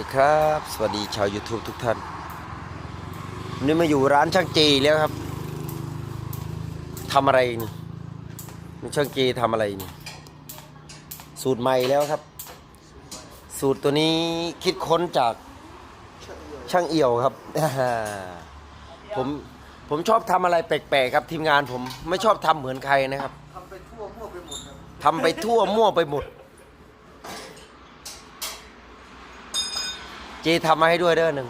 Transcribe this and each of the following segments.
ดีครับ สวัสดีชาว YouTube ทุกท่านวันนี่มาอยู่ร้านช่างเจแล้วครับทำอะไรนี่นี่ช่างเจทำอะไรนี่ สูตรใหม่แล้วครับ สูตรตัวนี้คิดค้นจากช่างเอี่ยวครับ ผมผมชอบทำอะไรแปลกๆครับทีมงานผมไม่ชอบทำเหมือนใครนะครับทำไปทั่วมั่วไปหมดครับ ทำไปทั่วมั่วไปหมด เจทำมาให้ด้วยเด้อหนึ่ง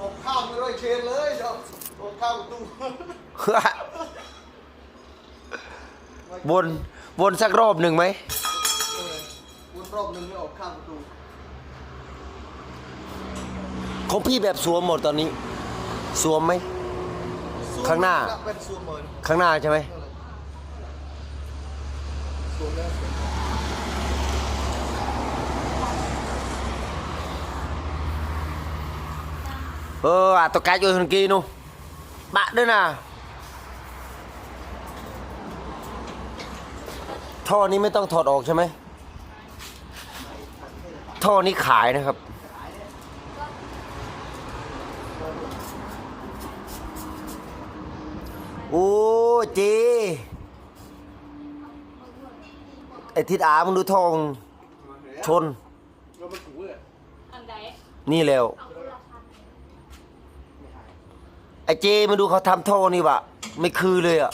ออกข้าวไม่ร้อยเชนเลยเดี๋ยวออกข้าวตู้บนบนสักรอบหนึ่งไหมวนรอบหนึงไม่ออกข้าวประตูของพี่แบบสวมหมดตอนนี้ สวมไหม ข้างหน้าเป็นซูมเหมือนข้างหน้าใช่ไหมนั่นแหละซูมแล้ว เอออะตัวกายอยู่ทางกีนู่นบะด้วยนะท่อนี้ไม่ต้องถอดออกใช่ไหม ท่อนี้ขายนะครับ โอ้เจไอทิดอามึงดูทองชนเราไปถูเลยอันใดนี่แล้ว เอาคนละพัน ไอเจมาดูเขาทำท่อนี่วะไม่คือเลยอะ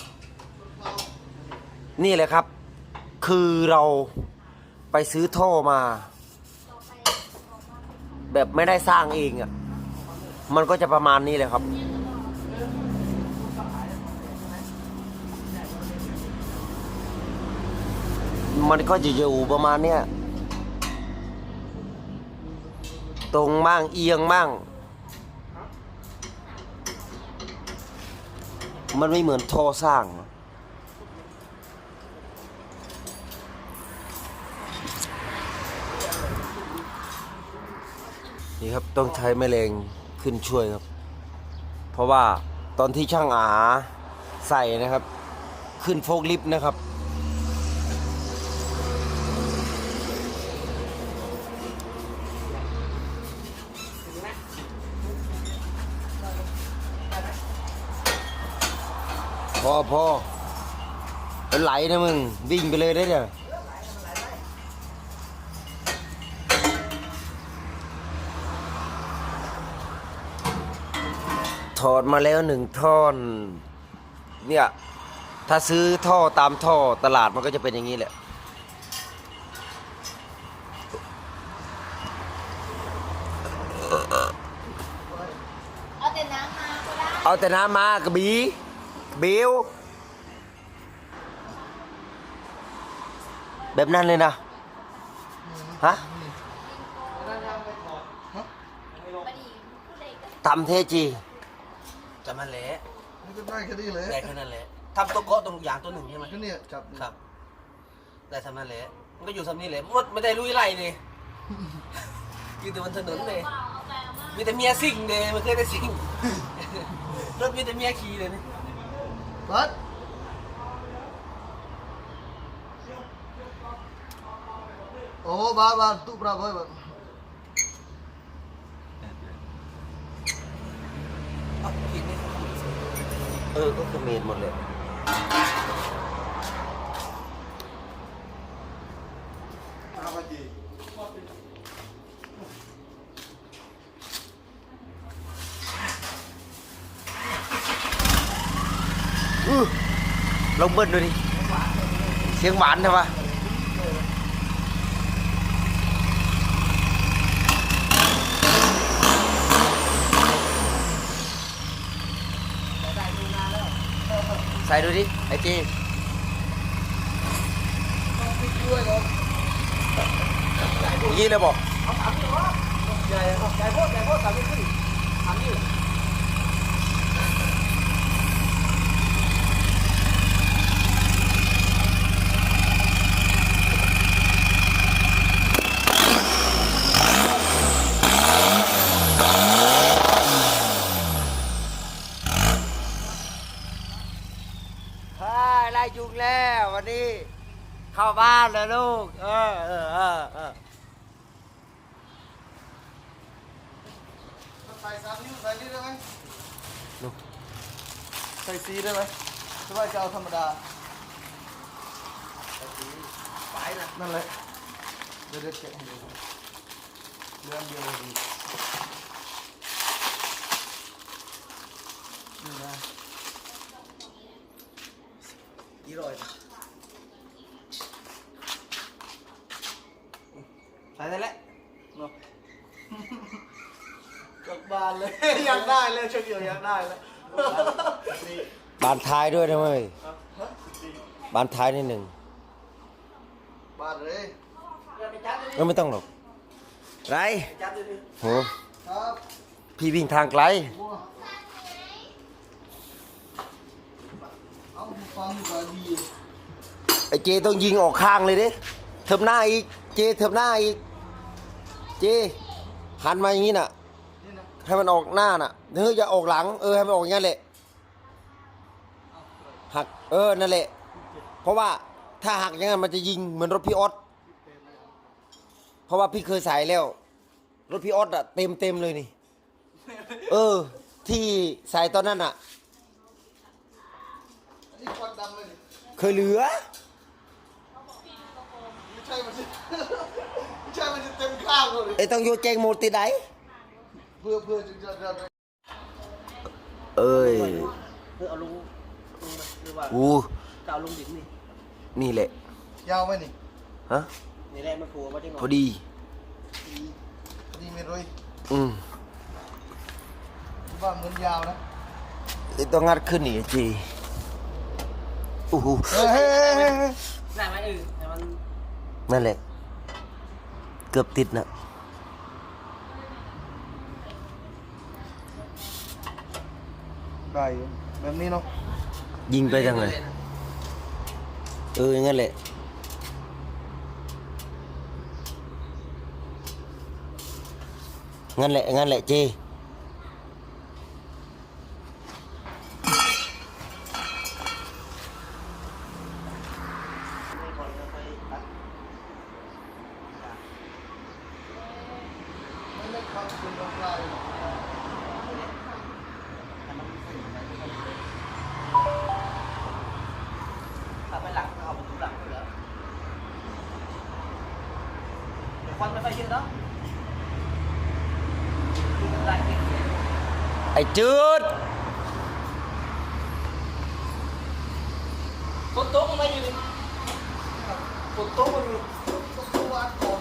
นี่แหละครับ คือเราไปซื้อท่อมา แบบไม่ได้สร้างเองอะมันก็จะประมาณนี้เลยครับ มันก็จะอยู่ประมาณเนี้ยตรงมั่งเอียงมั่ง มันไม่เหมือนท่อสร้าง นี่ครับต้องใช้แมลงขึ้นช่วยครับ เพราะว่าตอนที่ช่างอาใส่นะครับ ขึ้นโฟกลิฟต์นะครับ พอพอเป็นไหลนะมึง วิ่งไปเลยได้เนี่ยถอดมาแล้วหนึ่งท่อน เนี่ย ถ้าซื้อท่อตามท่อตลาดมันก็จะเป็นอย่างนี้แหละเอาแต่น้ำมาก็ได้เอาแต่น้ำมากระบี บิวแบบนั้นเลยนะฮะบดีผู้ใดก็ทำเทจีจำมันแหละนี่ก็ได้แค่นี้เลยได้แค่นั้นแหละทำตัวเกาะตรงอย่างตัวหนึ่งใช่ไหมก็เนี่ยจับครับ ได้ทำนั่นแหละมันก็อยู่ทำนี่แหละมดไม่ได้ลุยไล่เลยอยู่แต่บนถนนเลยเอาเอาไปเอามามีแต่เมียซิ่งเลยไม่เคยได้ซิ่งรถมีแต่เมียขี่เลยนี่ ปัดโอ้บ้าบ้าตู้ปลาบ่อยบ้าเอ้าขี่นี่เออ ก็คือเมนหมดเลย อื้อลองเบิ้ลดูดิเสียงหวานใช่ปะใส่ดูดิไอจีด้วยเนาะ ยี่เลยบอก ใหญ่ใหญ่โคตรใหญ่โคตรสามนิ้วขึ้นสามนิ้ว เฮ้ยไล่ยุงแล้ววันนี้ เข้าบ้านเลยลูก เออเออเออเออ ใส่สามนิ้วใส่นี่ได้ไหม ดู ใส่สี ได้ไหมหรือว่าจะเอาธรรมดาไปนะนั่นแหละเดี๋ยวเดี๋ยวแกะให้ดูเรื่องเดียวดีนี่นะกี่ร้อยใส่ได้แล้วเนาะกลับบ้านเลย อยากได้เลยเชือกเกี่ยวอยากได้เลย บานท้ายด้วยนะเว้ยบานท้ายนิดหนึ่งบ้านเลยก็ไม่ต้องหรอกไรจับดูดิโหครับพี่วิ่งทางไกลบัวเอาฟังดีกว่าดีไอ้เจต้องยิงออกข้างเลยดิเทิบหน้าอีกเจเทิบหน้าอีกเจหันมาอย่างนี้น่ะนี่นะให้มันออกหน้าน่ะเฮ้ยอย่าออกหลังเออให้มันออกอย่างนั้นแหละหัก เออ นั่นแหละ เพราะว่าถ้าหักอย่างนั้นมันจะยิงเหมือนรถพี่ออสเพราะว่าพี่เคยใส่แล้ว รถพี่ออสอะเต็มเต็มเลยนี่ เออ ที่ใส่ตอนนั้นอะอันนี้ควันดำเลยนี่เคยเหลือ ไม่ใช่มันจะไม่ใช่มันจะเต็มข้างเลยไอ้ต้องโยแจงโมติดไหนเพื่อเพื่อจะจะจะเอ้ย เพื่อเอาลงลงมาห รือว่าอู้จะเอาลงดินนี่นี่แหละ ยาวไหมนี่ฮะนี่แหละมันผัวมาจังหพวะอดีดีไม่รุยอืมว่าเหมือนยาวนะไอ้ต้องงัดขึ้นนี่จีอู้หูเฮ้ยเฮ้ยเฮ้ยเฮ้ยได้ไหมเออแต่มันนั่นแหละ เกือบติดนะได้อยู่แบบนี้เนาะ ยิงไปทางไหนเอออย่างนั้นแหละงั้นแหละงั้นแหละเจ ไม่ได้ความเป็นตรงกลางหรอก ขับไปหลังเอาประตูหลังไปแล้วเดี๋ยวควันไม่ค่อยเยอะเนาะได้เก่ง ไอ้จืดฝนตกมาอยู่นี่ฝนตกมาอยู่ต้องตัววาดก่อน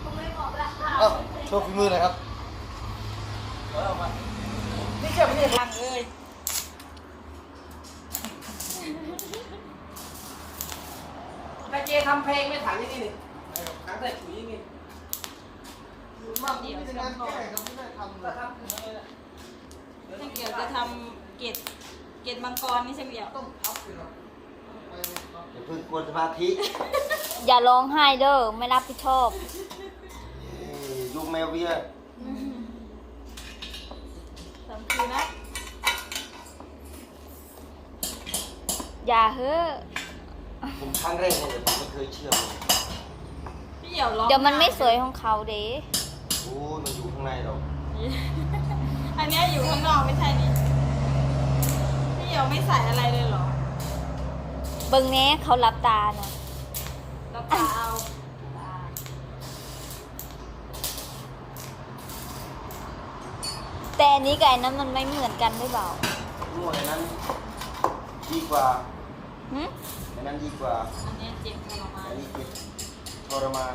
เขาไม่บอกราคาเอ้าโชว์ฝีมือหน่อยครับเอาออกมานี่เชื่อไม่ได้ทางเลยแต่ เจทำเพลงไม่ถังนี่นี่ถังใส่ถุยนี่มากไม่ได้งานแก้ครับไม่ได้ทำเลก็ยทำถึงเลยนะช่างเกี่ยวจะทำเกตเกตมังกรนี่ช่างเกี่ยวต้องพับเลยครับไปเลยครับอย่าเพิ่งกวนสมาธิ อย่าร้องไห้เด้อไม่รับผิดชอบเอ้ยยุคแมวเวียสำคือนะ อย่าเฮ้อ ผมครั้งแรกเลยผมไม่เคยเชื่อเลยพี่เหี่ยวร้องเดี๋ยวมันไม่สวยของเขาเด้โอ้ยมันอยู่ข้างในหรอกอันเนี้ยอยู่ข้างนอกไม่ใช่นี่พี่เหี่ยวไม่ใส่อะไรเลยเหรอเบิ่งแน่เขารับตานะเราตาเอาแต่อันนี้กับอันนั้นมันไม่เหมือนกันหรือเปล่ารั่วในนั้นดีกว่า หึในนั้นดีกว่า อันเนี้ยเจ็บทรมานอันนี้เจ็บทรมาน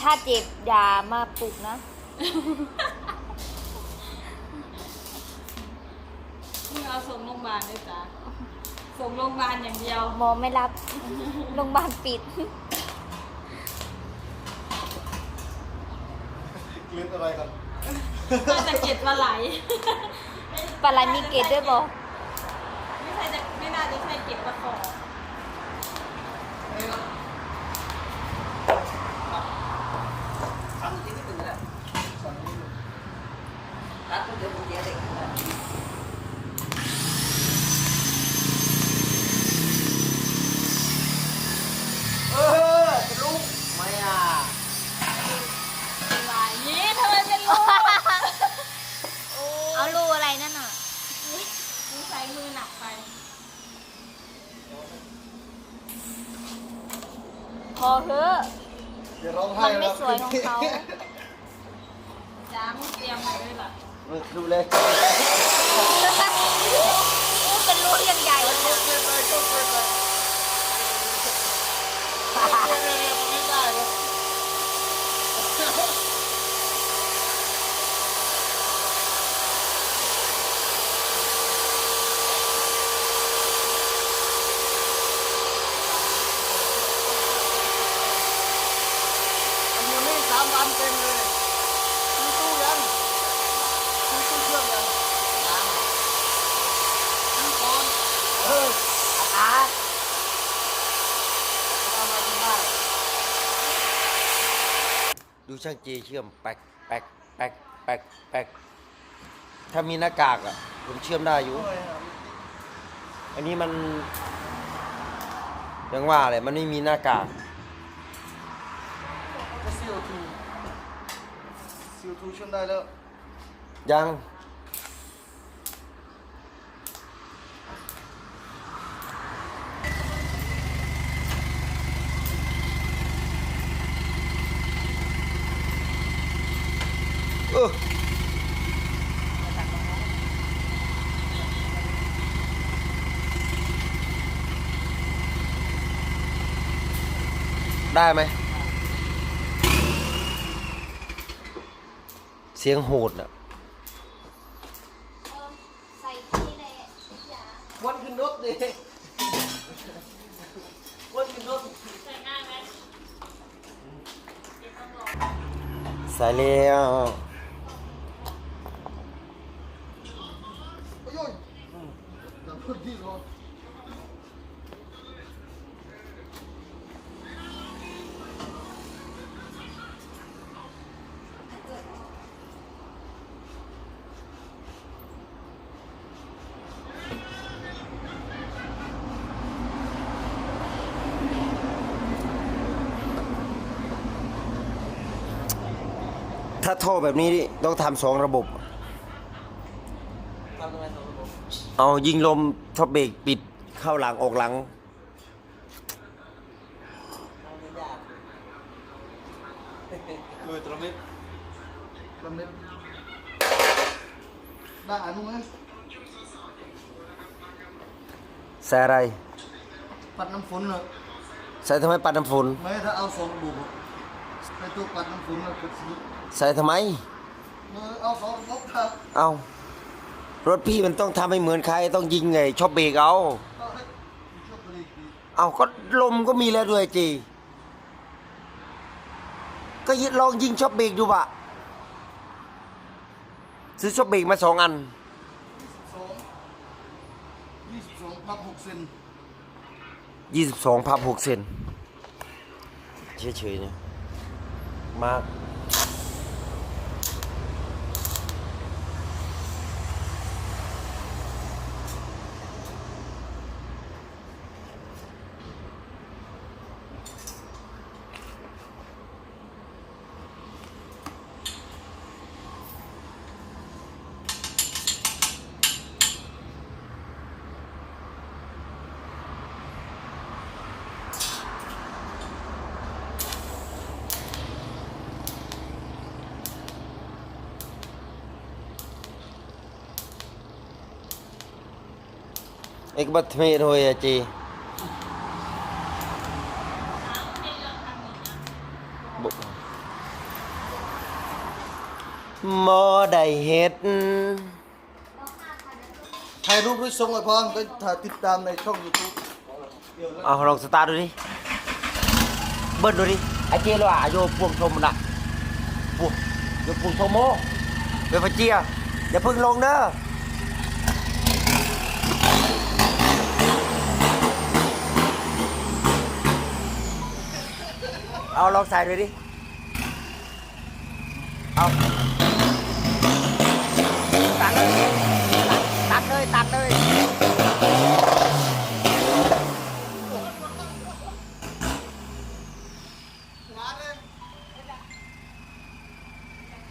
ถ้าเจ็บอย่ามาปลุกนะมึงเอาส่งโรงพยาบาลด้วยจ้ะส่งโรงพยาบาลอย่างเดียวหมอไม่รับ โรงพยาบาลปิดเล่นอะไรกันน่าจะเกตปลาไหล ปลาไหลมีเกตด้วยบอไม่ใช่จะไม่ นานี้ใครเก็บมาขอ ทำที่นี่ถึงแล้วตัดเดี๋ยวผมเดี๋ยว พอเถอะ เดี๋ยวร้องไห้ มันไม่สวยของเขา จ้ามึง เตรียมไว้ด้วยล่ะมึงดูเลยอู้เป็นรูยังใหญ่เลยนะ ไม่ได้เลย อันนี้นี่สามวันเต็มเลยมีตู้ยังมีตู้เครื่องยังยังมีก่อนเอออาเอามาที่บ้าน ดูช่างเจเชื่อมแป๊กแป๊กแป๊กแป๊กแป๊กถ้ามีหน้ากากอะ ผมเชื่อมได้อยู่ อันนี้มันยังว่าเลยมันไม่มีหน้ากาก ก็ซีโอทูซีโอทูช่วยได้แล้ว ยัง ได้ไหม เสียงโหดอะใส่ที่เลยอย่าวันขึ้นรถดิวันขึ้นรถใส่ง่ายไหมใส่แล้ว โอ้ยแต่พูดดีร้อน ถ้าท่อแบบนี้นี่ต้องทำสองระบบ ทำทำไมสองระบบเอายิงลมท็อปเบรกปิดเข้าหลังออกหลัง ทำไม่ยากมือตรมิดตรมิดได้อ่านมั้ยใส่อะไร ปัดน้ำฝนเนอะใส่ทำไมปัดน้ำฝน ไม่ถ้าเอาสองระบบไปตัวปัดน้ำฝนแล้วก็สี ใส่ทำไมเออเอาสองระบบครับเอารถพี่มันต้องทำให้เหมือนใครต้องยิงไงชอบเบรกเอาก็ให้ชอบผลิตดีเอาก็ลมก็มีแล้วด้วยจี ก็ยิลองยิงชอบเบรกดูบะซื้อชอบเบรกมาสองอันสองยี่สิบสองพับหกเซนยี่สิบสองพับหกเซนเฉยๆเนี่ยมา एक बात में रोए है जी mò đầy hết ถ่ายรูปด้วยทรงไอ้พองก็ถ่ายติดตามในช่องยูทูบ เอาลองสตาร์ทดูดิ เบิ้ลดูดิไอเจlo à vô puồng thùng nè puồng vô puồng thùng mô về phải chia อย่าเพึ่งลงเด้อ เอาลองใส่ดูดิ เอาตัดเลยตัดเลยตัดเลย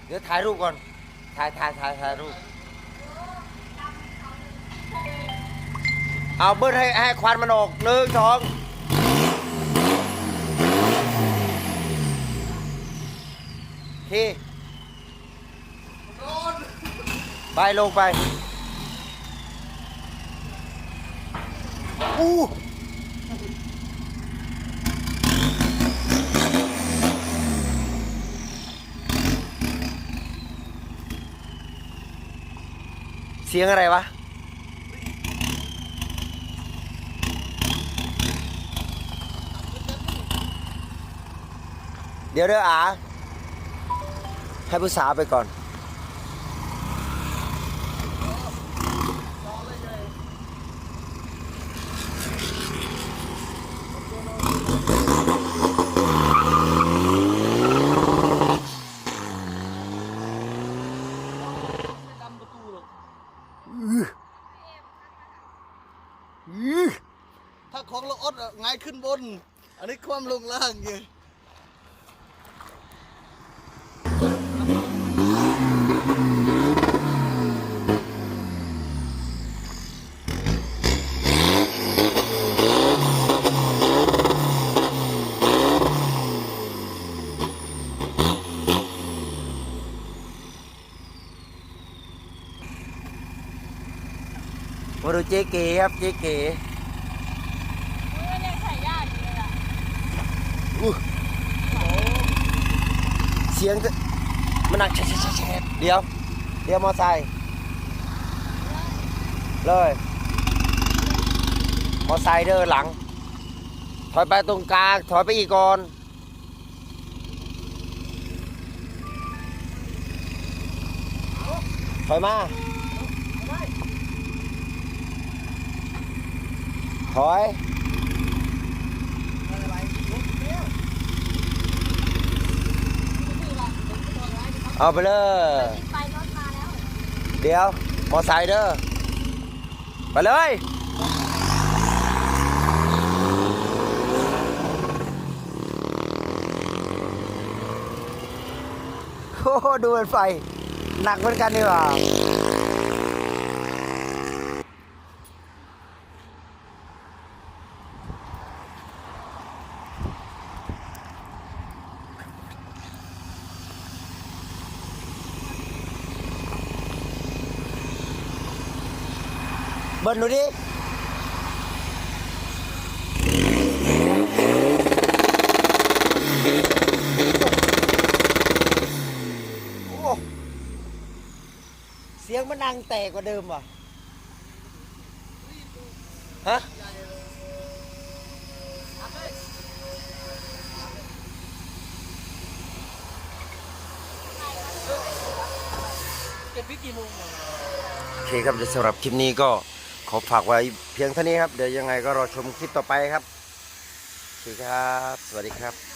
เดี๋ยวถ่ายรูปก่อน ถ่ายถ่ายถ่ายถ่ายรูป เอาเบิ้ลให้ให้ควันมันออกหนึ่งสอง เทไปลงไป อู้เสียงอะไรวะ เดี๋ยวเด้ออา ให้ผู้สาวไปก่อน ถ้าของเราอดอะไงายขึ้นบน อันนี้ความลงล่างไง มาดูเจ๊เก๋ครับเจ๊เก๋อุ๊ยมันยังใส่ยากอยู่เลยอะอู้เสียงจะมันหนักแฉะแฉะแฉะเดี๋ยว เดี๋ยวมอไซค์เลย มอไซค์เด้อหลัง ถอยไปตรงกลาง ถอยไปอีกก่อนถอยมา ถอยเอาไปเลยเดี๋ยว มอไซค์เด้อไปเลยโอ้โหดูเป็นไฟ หนักเหมือนกันนี่หว่า บิ้ลดูดิโอ้เสียงมันดังแตกกว่าเดิมว่ะฮะเก็บพริกกี่โมงอะโอเคครับเดี๋ยวสำหรับคลิปนี้ก็ ขอฝากไว้เพียงเท่านี้ครับ เดี๋ยวยังไงก็รอชมคลิปต่อไปครับสวัสดีครับ สวัสดีครับ